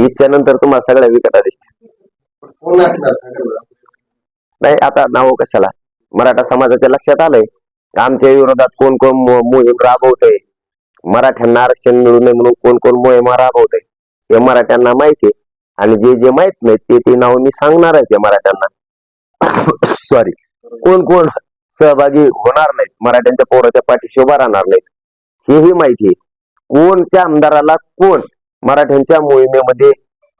ईदच्या नंतर तुम्हाला सगळ्या विकटा दिसतील. नाही आता नाव कशाला? मराठा समाजाच्या लक्षात आलंय. आमच्या विरोधात कोण कोण मोहीम राबवतय? मराठ्यांना आरक्षण मिळू नये म्हणून कोण कोण मोहीम राबवतय? हे मराठ्यांना माहिती आहे. आणि जे जे माहीत नाही ते ते नाव मी सांगणारच आहे मराठ्यांना. सॉरी कोण कोण सहभागी होणार नाहीत? मराठ्यांच्या पोराच्या पाठीशी उभा राहणार नाहीत. हेही माहिती आहे. कोणत्या आमदाराला कोण मराठ्यांच्या मोहिमेमध्ये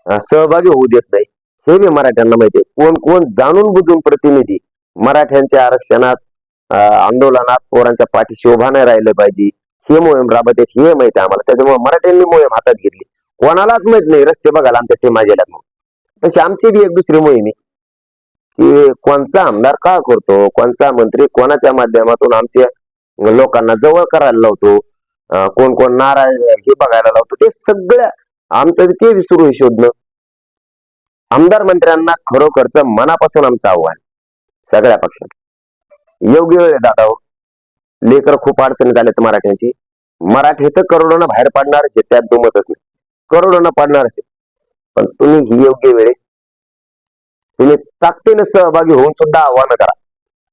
सहभागी होऊ देत नाही. हे मी मराठ्यांना माहिती आहे. कोण कोण जाणून बुजून प्रतिनिधी मराठ्यांच्या आरक्षणात आंदोलनात पोरांच्या पाठीशी उभा नाही राहिलं पाहिजे हे मोहीम राबत आहेत हे माहिती आहे आम्हाला. त्याच्यामुळे मराठ्यांनी मोहीम हातात घेतली. कोणालाच माहीत नाही रस्ते बघायला आमच्या टीमा गेल्यात तशी आमची बी एक दुसरी मोहीम आहे. की कोणचा आमदार का करतो कोणचा मंत्री कोणाच्या माध्यमातून आमच्या लोकांना जवळ करायला लावतो कोण कोण नाराज हे बघायला लावतो. ते सगळं आमचं ते बी सुरू आहे शोधणं. आमदार मंत्र्यांना खरोखरच मनापासून आमचं आव्हान. सगळ्या पक्षात. योग्य वेळ दादा हो. लेकर खूप अडचणीत आलेत मराठ्यांची. मराठी तर करोडोना बाहेर पाडणारच आहे त्यात दुमतच नाही. करोडोना पाडणारच आहे. पण तुम्ही ही योग्य वेळे तुम्ही ताकदीनं सहभागी होऊन सुद्धा आव्हानं करा.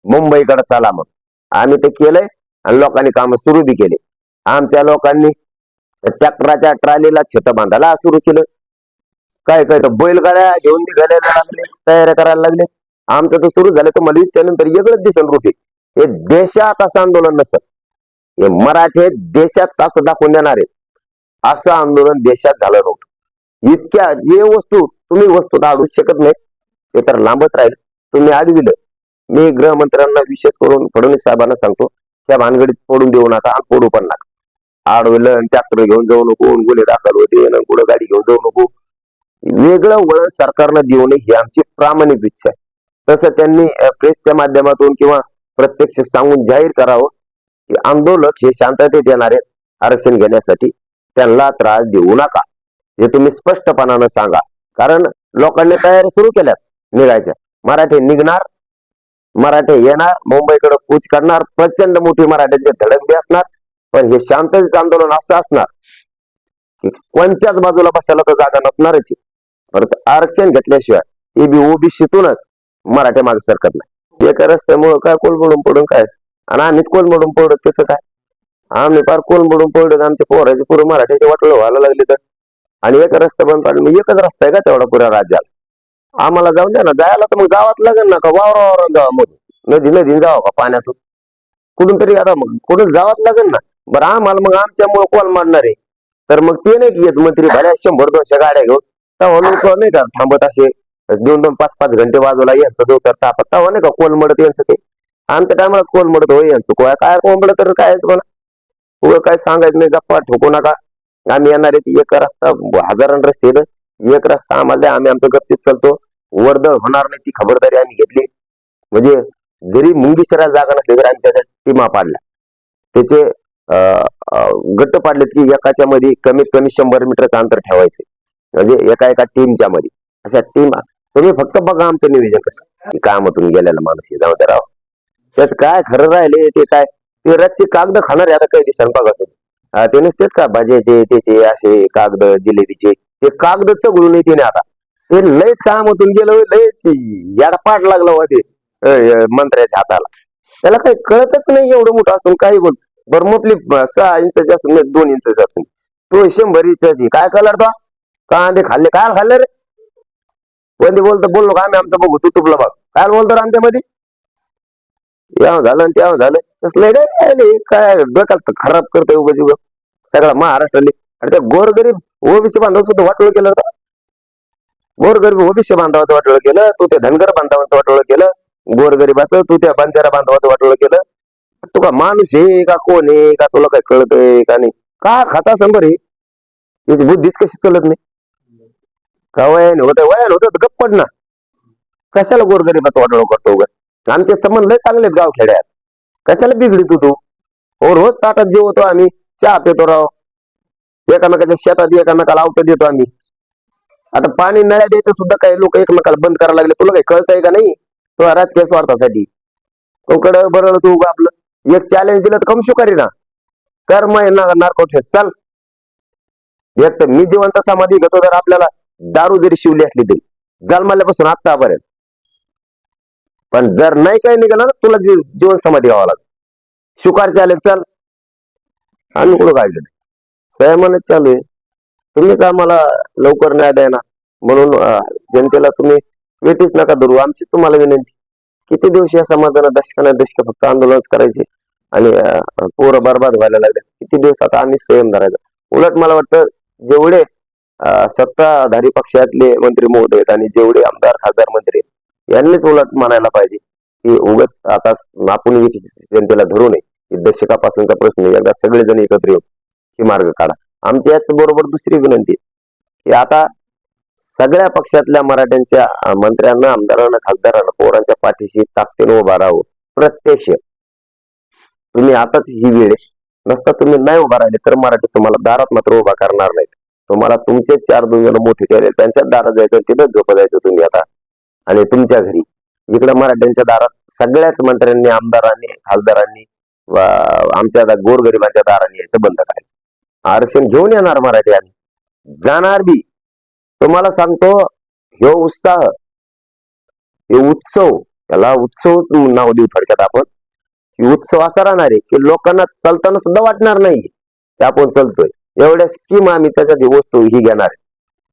मुंबईकडे चला मग. आम्ही ते केलंय आणि लोकांनी काम सुरू बी केले. आमच्या लोकांनी ट्रॅक्टराच्या ट्रालीला छत बांधायला सुरू केलं. काय काय तर बैलगाड्या घेऊन निघायला लागले तयाऱ्या करायला लागले. आमचं तर सुरू झालं तर मला इच्छानंतर वेगळंच दिसन रुपी हे देशात असं आंदोलन नसत हे मराठे देशात तसं दाखवून देणार आहेत. असं आंदोलन देशात झालं नव्हतं इतक्या जे वस्तू तुम्ही वस्तू तर शकत नाही. ते तर लांबच राहील. तुम्ही आडविलं. मी गृहमंत्र्यांना विशेष करून फडणवीस साहेबांना सांगतो त्या भानगडीत पडून देऊ नका आणि पडू पण नका. आडवलं आणि ट्रॅक्टर घेऊन जाऊ नको गुन्हे दाखल होते गुड पुढे गाडी घेऊन जाऊ नको. वेगळं वळण सरकारनं देऊ नये ही आमची प्रामाणिक इच्छा आहे. तसं त्यांनी प्रेसच्या माध्यमातून किंवा प्रत्यक्ष सांगून जाहीर करावं. की आंदोलक हे शांततेत येणार आहेत आरक्षण घेण्यासाठी. त्यांना त्रास देऊ नका. हे तुम्ही स्पष्टपणानं सांगा. कारण लोकांनी तयारी सुरू केल्यात निघायच्या. मराठी निघणार मराठे येणार मुंबईकडे कूच करणार प्रचंड मोठी मराठ्यांचे धडक बी असणार. पण हे शांततेचं आंदोलन असं असणार की कोणत्याच बाजूला बसायला तर जागा नसणारच परत आरक्षण घेतल्याशिवाय ते बी ओबीसीतूनच मराठे मागे सरकत नाही. एका रस्त्यामुळे काय कोलमडून पडून काय? आणि आम्हीच कोलमडून पडत त्याचं काय? आम्ही फार कोलमडून पडत आमच्या पोराचे पुढे मराठ्याचे वाटलं व्हायला लागले तर. आणि एक रस्ता बंद पाडला. मग एकच रस्ता आहे का तेवढा पुऱ्या राज्याला? आम्हाला जाऊन द्या ना. जायला तर मग जावाच लागेल ना का? वावर वावरा जावा मग. नदी नदीन जावं का? पाण्यातून? कुठून तरी आता मग. कुठून जावाच लागेल ना? बरं आम्हाला मग आमच्यामुळे कोण मारणार आहे. तर मग ते नाही येत मंत्री भल्या शंभर दोनशे गाड्या घेऊन तेव्हा लोक नाही का थांबत असे दोन दोन पाच पाच घंटे बाजूला यांचं जो तर तापत तेव्हा नाही का कोलमडत यांचं ते. आमच्या टायमाला कोलमडत होय यांचं. को काय कोलमडत तर काय म्हणा. उगं काय सांगायचं नाही गप्पा ठोकू नका. आम्ही येणार आहे एक रस्ता हजारान रस्ते एक रस्ता आम्हाला द्या आम्ही आमचं गपचिप चालतो. वर्दळ होणार नाही ती खबरदारी आम्ही घेतली. म्हणजे जरी मुंगीशरा जागा नसली तरी आम्ही त्याच्या टीमा पाडल्या. त्याचे अं, अं, पाडलेत की एकाच्या मध्ये कमीत कमी शंभर मीटरचं अंतर ठेवायचं म्हणजे एका एका टीमच्या मध्ये. अशा टीम तुम्ही फक्त बघा आमचं निवेदन कसं. की कामातून गेलेला माणूस जाऊ द्या राव. त्यात काय खरं राहिले ते काय? ते रथचे कागद खाणार आहे आता काही दिवसांनी बघा तुम्ही. ते नसतेत का? भाज्याचे त्याचे असे कागद जिलेबीचे. ते कागद चगळून येते ना आता. ते लयच कामातून गेलं लयच याला पाठ लागला होते मंत्र्याच्या हाताला. त्याला काही कळतच नाही एवढं मोठं असून काही बोल बरं मोठली सहा इंचाची असून नाही, दोन इंचाची असून. तो शंभर इंचाची. काय कलर तो? कांदे खाल्ले. काय खाल्ले रे? कोणते बोलतो? बोल का आम्ही? आमचा बघू तू तुपला बाग काय बोलतो रे आमच्यामध्ये? याव झालं आणि त्याव झालं. कसलं काय? काय डोक्यात खराब करतोय उगाच उगा सगळा महाराष्ट्राले आणि त्या गोरगरीब ओबीसी बांधव सुद्धा वाटोळ केलं होतं. गोरगरीब ओबीसी बांधवाचं वाटोळ केलं तू त्या धनगर बांधवाचं वाटोळ केलं गोरगरीबाचं तू त्या बंजारा बांधवाचं वाटोळ केलं. तू का माणूस आहे का? कोण आहे का? तुला काय कळतंय का नाही? का खाता संभर हे? याची बुद्धीच कशी चालत नाही? का वयान होत? वयान होत गप्प पड ना. कशाला गोरगरिबाचं वाटोळ करतो उगा आमचे संबंध लय चांगले आहेत गावखेड्यात. कशाला बिघडितो तू हो रोज ताटात जेवतो आम्ही. चहा पितो राव. एकामेकाच्या शेतात एकामेकाला आवत देतो आम्ही. आता पाणी नळ्या द्यायचं सुद्धा काही लोक एकमेकाला बंद करायला लागले. तुला काही कळतंय का नाही? तो राजकीय स्वार्थासाठी. तो कड बरं तू उगा आपलं. एक चॅलेंज दिलं तर कम करीना ना. कर मग चाल. एक तर मी जिवंत समाधी घेतो तर आपल्याला दारू जरी शिवली असली तरी. जन्माल्यापासून आत्तापर्यंत पण जर नाही काही निघालं ना तुला जीवन समाधी घ्यावा लागेल. शुकार चालेल चल. आम्ही कुठं काय नाही संयमानच चालू आहे. तुम्हीच आम्हाला लवकर न्याय द्यायना म्हणून जनतेला तुम्ही वेटीच नका धरू. आमचीच तुम्हाला विनंती. किती दिवस या समाजाला दशकाना दशक फक्त आंदोलनच करायचे. आणि पोर पोरं बरबाद व्हायला लागले. किती दिवस आता आम्ही संयम धरायचा. उलट मला वाटतं जेवढे सत्ताधारी पक्षातले मंत्री महोदय आहेत आणि जेवढे आमदार खासदार मंत्री आहेत यांनीच उलट म्हणायला पाहिजे की उगाच आता आपण जनतेला धरू नये. की दशकापासूनचा प्रश्न एकदा सगळेजण एकत्र येऊन ही मार्ग काढा. आमच्या याच बरोबर दुसरी विनंती की आता सगळ्या पक्षातल्या मराठ्यांच्या मंत्र्यांना आमदारांना खासदारांना पोरांच्या पाठीशी ताकदीनं उभा राहू प्रत्यक्ष. तुम्ही आताच ही वेळ आहे. नसता तुम्ही नाही उभा राहिले तर मराठी तुम्हाला दारात मात्र उभा करणार नाहीत. तुम्हाला तुमचे चार दोन जण मोठे ठेवले त्यांच्याच दारात जायचं तिथंच झोप जायचं तुम्ही आता. आणि तुमच्या घरी. इकडे मराठ्यांच्या दारात सगळ्याच मंत्र्यांनी आमदारांनी खासदारांनी आमच्या आता गोरगरिबांच्या दाराने यायचं बंद करायचं. आरक्षण घेऊन येणार मराठी आम्ही. जाणार बी. तुम्हाला सांगतो ह्यो उत्साह हे उत्सव याला उत्सव नाव देऊ थोडक्यात आपण. की उत्सव असा राहणार आहे की लोकांना चालताना सुद्धा वाटणार नाही की आपण चालतोय. एवढ्या स्कीम आम्ही त्याच्यात वस्तू ही घेणार आहे.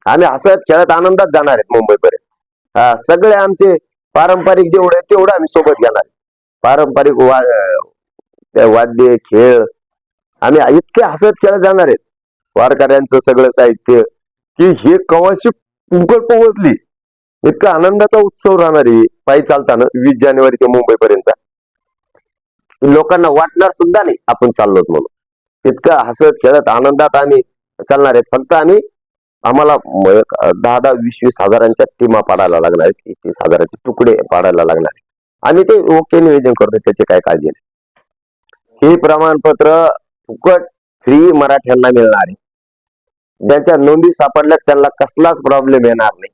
आम्ही हसत खेळत आनंदात जाणार आहेत मुंबईपर्यंत. हा, सगळे आमचे पारंपरिक जेवढे तेवढं आम्ही सोबत घेणार आहे. पारंपरिक वा वाद्य खेळ आम्ही इतके हसत खेळत जाणार आहेत. वारकऱ्यांचं सगळं साहित्य की हे कवाशी फुकट पोहोचली. इतका आनंदाचा उत्सव राहणार आहे. पायी चालताना वीस जानेवारी ते मुंबई पर्यंतचा लोकांना वाटणार सुद्धा नाही आपण चाललोत म्हणून. इतका हसत खेळत आनंदात आम्ही चालणार आहेत. फक्त आम्ही आम्हाला एक दहा दहा वीस वीस हजारांच्या टीमा पाडायला लागणार आहेत. तीस तीस हजाराचे तुकडे पाडायला लागणार आहेत. आम्ही ते ओके नियोजन करतो त्याची काय काळजी नाही. हे प्रमाणपत्र फुकट फ्री मराठ्यांना मिळणार आहे. ज्यांच्या नोंदी सापडल्यात त्यांना कसलाच प्रॉब्लेम येणार नाही.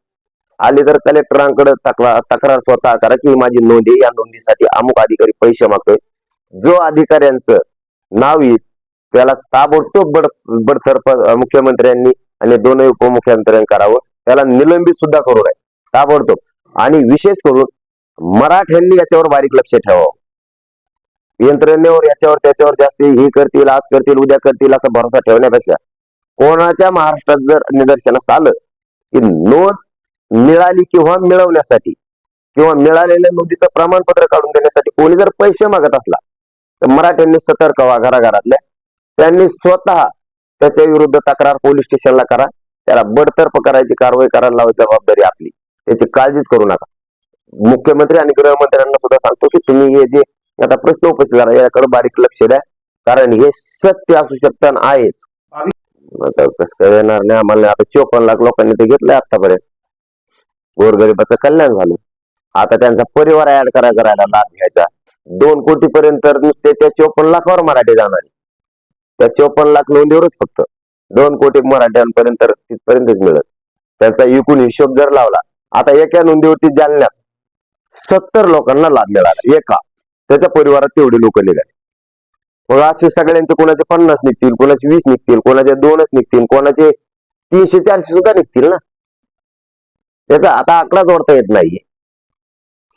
आले तर कलेक्टरांकडे तक्रार स्वतः करा की माझी नोंदी या नोंदीसाठी अमुक अधिकारी पैसे मागतोय. जो अधिकाऱ्यांचं नाव येईल त्याला ताबडतोब बड बडतर्फ मुख्यमंत्र्यांनी आणि दोनही उपमुख्यमंत्र्यांनी करावं. त्याला निलंबित सुद्धा करू नये. ताबडतोब. आणि विशेष करून मराठ्यांनी याच्यावर बारीक लक्ष ठेवावं. यंत्रणेवर याच्यावर त्याच्यावर जास्त हे करतील आज करतील उद्या करतील असा भरोसा ठेवण्यापेक्षा कोणाच्या महाराष्ट्रात जर निदर्शनास आलं की नोंद मिळाली किंवा मिळवण्यासाठी किंवा मिळालेल्या नोंदीचं प्रमाणपत्र काढून देण्यासाठी कोणी जर पैसे मागत असला तर मराठ्यांनी सतर्क व्हा घराघरातल्या. त्यांनी स्वतः त्याच्या विरुद्ध तक्रार पोलीस स्टेशनला करा. त्याला बडतर्फ करायची कारवाई करायला लावायची जबाबदारी आपली. त्याची काळजीच करू नका. मुख्यमंत्री आणि गृहमंत्र्यांना सुद्धा सांगतो की तुम्ही हे जे आता प्रश्न उपस्थित झाला याकडे बारीक लक्ष द्या. कारण हे सत्य असू शकतं आहेच. आता कसं काय येणार नाही आम्हाला. आता चोपन्न लाख लोकांनी ते घेतलंय आतापर्यंत गोरगरिबाचं कल्याण झालं. आता त्यांचा परिवार ऍड करायचा राहिला लाभ घ्यायचा. दोन कोटी पर्यंत नुसते त्या चोपन्न लाखावर मराठी जाणार त्या चोपन्न लाख नोंदीवरच फक्त. दोन कोटी मराठ्यांपर्यंत तिथपर्यंतच मिळत त्यांचा एकूण हिशोब जर लावला आता एका नोंदीवरती जालन्यात सत्तर लोकांना लाभ मिळाला. एका. त्याच्या परिवारात तेवढे लोक निघाले. मग असे सगळ्यांचे कोणाचे पन्नास निघतील कोणाचे वीस निघतील कोणाचे दोनच निघतील कोणाचे तीनशे चारशे सुद्धा निघतील ना? त्याचा आता आकडा जोडता येत नाहीये.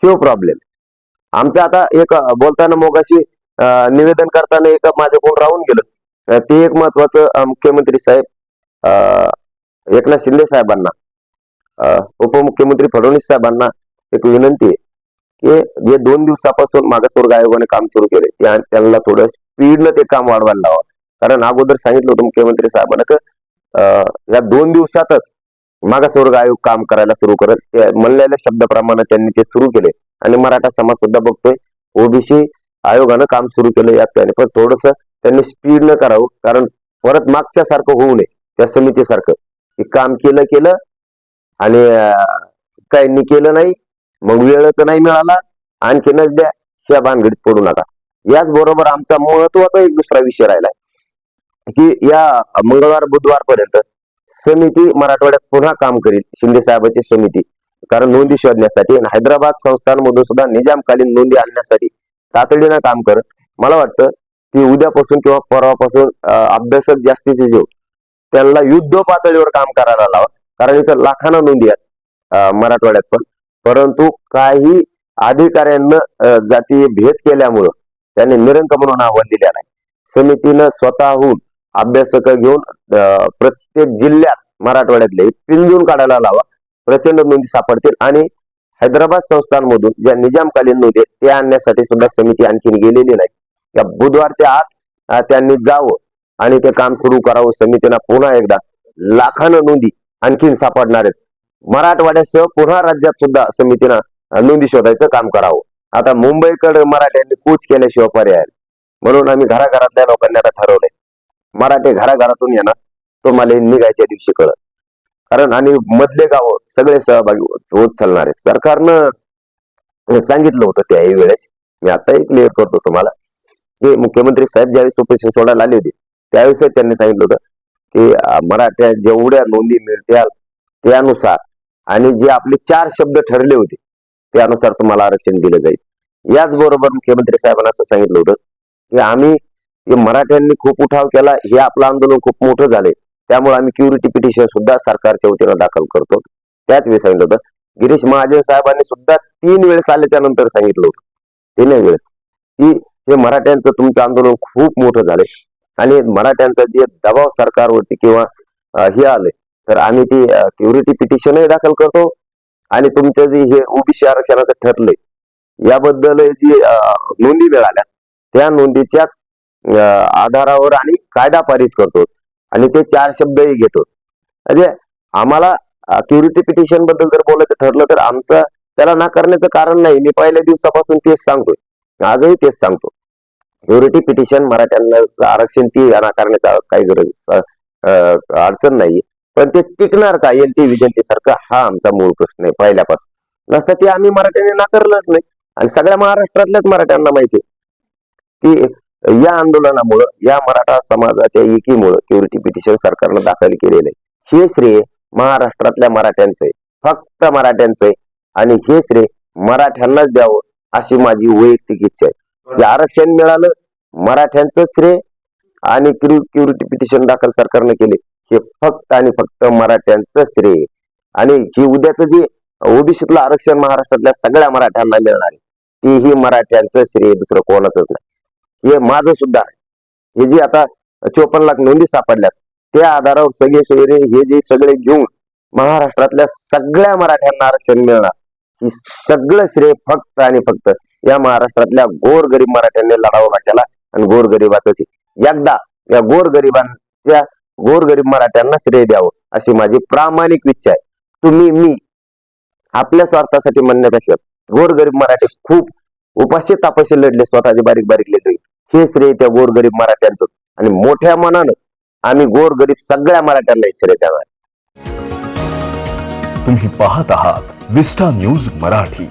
ह्यो प्रॉब्लेम आमचं आता एक बोलताना मोगाशी निवेदन करताना एक माझं कोण राहून गेलं. ते एक महत्वाचं मुख्यमंत्री साहेब अं, एकनाथ शिंदे साहेबांना उपमुख्यमंत्री फडणवीस साहेबांना एक विनंती आहे. की जे दोन दिवसापासून मागासवर्ग आयोगाने काम सुरू केले त्या- त्यांना थोडं स्पीडनं ते काम वाढवायला लावा. कारण अगोदर सांगितलं होतं मुख्यमंत्री साहेबांना की अं, या दोन दिवसातच मागासवर्ग आयोग काम करायला सुरू करत म्हणलेल्या शब्दाप्रमाणे त्यांनी ते सुरू केले. आणि मराठा समाज सुद्धा बघतोय ओबीसी आयोगानं काम सुरू केलं या त्याने पण थोडस त्यांनी स्पीड न करावं. कारण परत मागच्या सारखं होऊ नये त्या समितीसारखं. की काम केलं केलं आणि अं, काहींनी केलं नाही मग वेळच नाही मिळाला आणखीनच द्या ह्या भानगडीत पडू नका. याच बरोबर आमचा महत्त्वाचा एक दुसरा विषय राहिला की या मंगळवार बुधवार पर्यंत समिती मराठवाड्यात पुन्हा काम करील शिंदे साहेबांची समिती. कारण नोंदी शोधण्यासाठी आणि हैदराबाद संस्थांमधून सुद्धा निजामकालीन नोंदी आणण्यासाठी तातडीनं काम करत मला वाटतं की उद्यापासून किंवा परवापासून अभ्यासक जास्तीचे जे त्यांना युद्ध पातळीवर काम करायला लावा. कारण इथं लाखाना नोंदी आहेत मराठवाड्यात पण. परंतु काही अधिकाऱ्यांना जातीय भेद केल्यामुळं त्यांनी निरंक म्हणून अहवाल दिलेला नाही समितीनं स्वतःहून अभ्यासक घेऊन प्रत्येक जिल्ह्यात मराठवाड्यातले पिंजून काढायला लावा प्रचंड नोंदी सापडतील आणि हैदराबाद संस्थांमधून ज्या निजामकालीन नोंदी आहेत त्या आणण्यासाठी सुद्धा समिती आणखीन गेलेली नाही. या बुधवारच्या आत त्यांनी जावं आणि ते काम सुरू करावं. समितीनं पुन्हा एकदा लाखानं नोंदी आणखीन सापडणार आहेत. मराठवाड्यासह पुन्हा राज्यात सुद्धा समितीनं नोंदी शोधायचं काम करावं. आता मुंबईकडे मराठ्यांनी कूच केल्याशिवाय पर्याय म्हणून आम्ही घराघरातल्या लोकांनी आता ठरवलंय. मराठे घराघरातून येणार तुम्हाला निघायच्या दिवशी कळत कारण आणि मधले गाव सगळे सहभागी होत चालणार आहेत. सरकारनं सांगितलं होतं त्याही वेळेस. मी आताही क्लिअर करतो तुम्हाला. की मुख्यमंत्री साहेब ज्यावेळेस उपोषण सोडायला आले होते त्यावेळेस त्यांनी सांगितलं होतं की मराठ्या जेवढ्या नोंदी मिळत्याल त्यानुसार आणि जे आपले चार शब्द ठरले होते त्यानुसार तुम्हाला आरक्षण दिलं जाईल. याचबरोबर मुख्यमंत्री साहेबांना असं सांगितलं होतं की आम्ही हे मराठ्यांनी खूप उठाव केला हे आपलं आंदोलन खूप मोठं झालंय. त्यामुळे आम्ही क्युरिटी पिटिशन सुद्धा सरकारच्या वतीनं दाखल करतो. त्याच वेळी सांगितलं होतं गिरीश महाजन साहेबांनी सुद्धा तीन वेळेस आल्याच्यानंतर सांगितलं होतं. तीन वेळ की हे मराठ्यांचं तुमचं आंदोलन खूप मोठं झालंय. आणि मराठ्यांचा जे दबाव सरकारवरती किंवा हे आलंय तर आम्ही ती क्युरिटी पिटिशनही दाखल करतो आणि तुमचं जे हे ओबीसी आरक्षणाचं ठरलंय याबद्दल जी नोंदी मिळाल्या त्या नोंदीच्याच आधारावर आणि कायदा पारित करतो आणि ते चार शब्दही घेतो. म्हणजे आम्हाला क्युरिटी पिटिशनबद्दल जर बोलायचं ठरलं तर आमचं त्याला नाकारण्याचं कारण नाही. मी पहिल्या दिवसापासून तेच सांगतोय. आजही तेच सांगतो. क्युरिटी पिटिशन मराठ्यांना आरक्षण ती नाकारण्याचा काही गरज अं, अडचण नाही पण ते टिकणार का? एल टी विजन सारखं हा आमचा मूळ प्रश्न आहे पहिल्यापासून. नसतं ते आम्ही मराठ्यांनी नाकारलंच नाही. आणि सगळ्या महाराष्ट्रातल्याच मराठ्यांना माहिती की या आंदोलनामुळं या मराठा समाजाच्या एकीमुळं क्युरिटी पिटिशन सरकारनं दाखल केलेलं आहे. हे श्रेय महाराष्ट्रातल्या मराठ्यांचं आहे. फक्त मराठ्यांचं आहे. आणि हे श्रेय मराठ्यांनाच द्यावं अशी माझी वैयक्तिक इच्छा आहे. जे आरक्षण मिळालं मराठ्यांचं श्रेय आणि क्युरिटी पिटिशन दाखल सरकारनं केले. हे फक्त आणि फक्त मराठ्यांचं श्रेय. आणि जे उद्याचं जे ओबीसीतलं आरक्षण महाराष्ट्रातल्या सगळ्या मराठ्यांना मिळणार आहे तेही मराठ्यांचं श्रेय दुसरं कोणाचंच नाही. हे माझं सुद्धा हे जे आता चोपन्न लाख नोंदी सापडल्यात त्या आधारावर सगळे सोयरे हे जे सगळे घेऊन महाराष्ट्रातल्या सगळ्या मराठ्यांना आरक्षण मिळणार ही सगळं श्रेय फक्त आणि फक्त या महाराष्ट्रातल्या गोरगरीब मराठ्यांनी लढावा केला आणि गोरगरिबाच एकदा या गोरगरिबांच्या गोरगरीब मराठ्यांना श्रेय द्यावं अशी माझी प्रामाणिक इच्छा आहे. तुम्ही मी आपल्या स्वार्थासाठी म्हणण्यापेक्षा गोरगरीब मराठी खूप उपाशी तापाशी लढले स्वतःचे बारीक बारीक लेकरे. हे श्रेय त्या गोरगरीब मराठ्यांचं. आणि मोठ्या मनानं आम्ही गोरगरीब सगळ्या मराठ्यांना श्रेय द्यावा तुम्ही पाहत आहात विस्टा न्यूज मराठी.